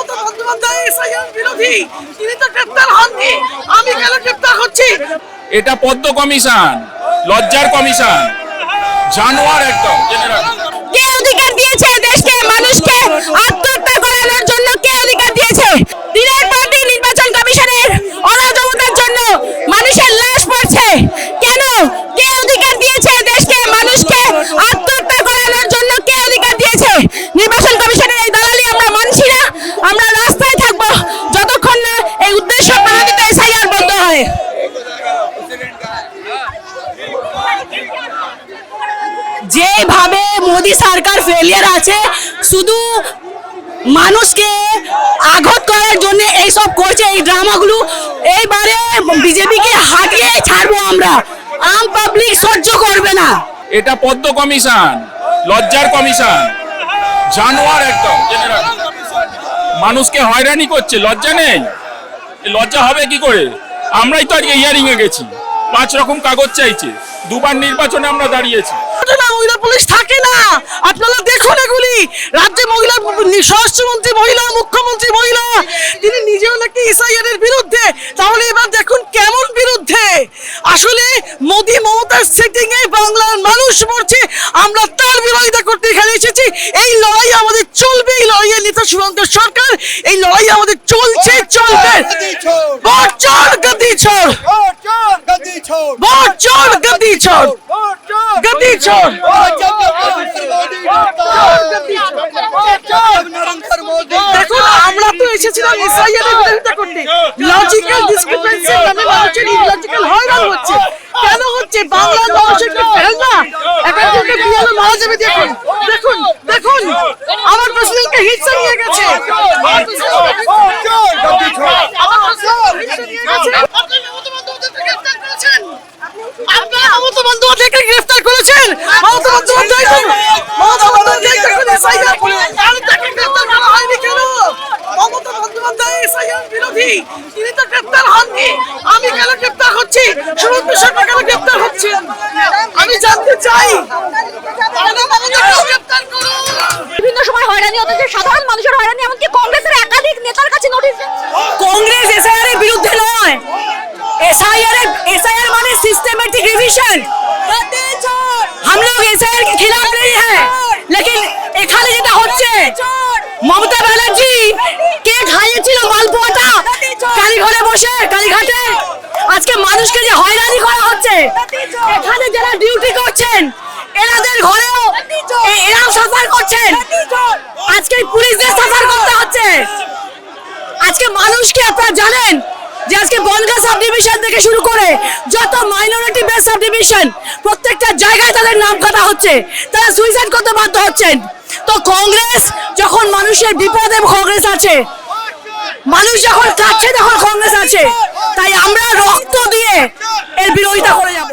Mamata Bandyopadhyay SIM বিরোধী। তিনি তো গ্রেপ্তার হননি। আমি কেন গ্রেপ্তার হচ্ছি? এটা পদ্ম কমিশন লজ্জার কমিশন জানোয়ার একদম জেনে রাখুন কে অধিকার দিয়েছে দেশকে মানুষকে আত্মহত্যা করানোর জন্য কে অধিকার দিয়েছে দিনের পর দিন নির্বাচন কমিশনের অরাজকতার জন্য মানুষের লাশ পড়ছে কেন কে অধিকার দিয়েছে দেশকে মানুষকে আত্মহত্যা করানোর জন্য কে অধিকার দিয়েছে নির্বাচন কমিশনের এই দালালি আমরা মানছি না আমরা রাস্তায় থাকব যতক্ষণ না এই উদ্দেশ্য প্রণোদিত এসআইআর বন্ধ হয় যেভাবে মোদি সরকার ফেলিয়ার আছে, শুধু মানুষকে আঘাত করার জন্য এইসব করছে এই ড্রামাগুলো, এইবারে বিজেপিকে হাঁটিয়ে ছাড়বো আমরা। আম পাবলিক সহ্য করবে না। এটা পদ্ম কমিশন, লজ্জার কমিশন, জানোয়ার একদম মানুষকে হয়রানি করছে, লজ্জা নেই। লজ্জা হবে কি করে? আমরাই তো আজকে হিয়ারিং এ গেছি, পাঁচ রকম কাগজ চাইছে। দুবার নির্বাচনে আমরা দাঁড়িয়েছি। না মহিলা পুলিশ থাকে না। আপনারা দেখুন এগুলি। রাজ্যে মহিলা স্বরাষ্ট্রমন্ত্রী মহিলা মুখ্যমন্ত্রী মহিলা তিনি নিজেও নাকি এসআইআর বিরুদ্ধে। তাহলে এবার দেখুন কেমন বিরুদ্ধে। আসলে মোদি মমতার সেটিং এ বাংলার মানুষ মরছে আমরা তার বিরোধিতা করতে এখানে এসেছি। এই লড়াই আমাদের চলবে এই লড়াইয়ে নেতা শুভঙ্ক সরকার এই লড়াই আমাদের চলছে চলবে। ভোট চোর গদি চোর চোর গদি চোর দেখুন, আমরা তো এসেছিলাম এর বিরোধিতা করতে। লজিক্যাল ডিসক্রিপেন্সি নামে হচ্ছে। কেন হচ্ছে? বাংলার মানুষের কি ফেল না? একাধিকটা বিয়ালো মারা যাবে দেখুন। দেখুন দেখুন। আমার প্রেসিডেন্টকে হিটসে নিয়ে গেছে। আপনারা মমতা বন্দ্যোপাধ্যায়কে গ্রেফতার করেছেন? মমতা বন্দ্যোপাধ্যায় মমতা বন্দ্যোপাধ্যায় যখন এসআইআর আর তাকে গ্রেফতার করা হয়নি কেন? মমতা বন্দ্যোপাধ্যায় এসআইআর বিরোধী। তিনি তো গ্রেফতার হননি। আমি কেন গ্রেফতার হচ্ছি? সুমন্ত সরকার কেন গ্রেফতার হচ্ছেন? আমি জানতে চাই। তাহলে বিভিন্ন সময় হয়রানি হতে সাধারণ মানুষের হয়রানি এমনকি কংগ্রেসের একাধিক নেতার কাছে নোটিশ কংগ্রেস এসআইআর এর বিরুদ্ধে নয়। एसआईआर एसआईआर माने सिस्टमेटिक रिवीजन हम लोग एसआईआर के खिलाफ नहीं है लेकिन এখানে যেটা হচ্ছে মমতা ব্যানার্জি কে খাইয়েছিল মালপোয়াটা কালীঘরে বসে কালীঘাটে আজকে মানুষকে যে হয়রানি করা হচ্ছে এখানে যারা ডিউটি করছেন এনাদের ঘরেও এ- এরাও সাফার করছেন সাব থেকে শুরু করে যত মাইনরিটি বেস সাব প্রত্যেকটা জায়গায় তাদের নাম কাটা হচ্ছে। তারা সুইসাইড করতে বাধ্য হচ্ছেন। তো কংগ্রেস যখন মানুষের বিপদে কংগ্রেস আছে, মানুষ যখন কাটছে তখন কংগ্রেস আছে, তাই আমরা রক্ত দিয়ে এর বিরোধিতা করে যাব।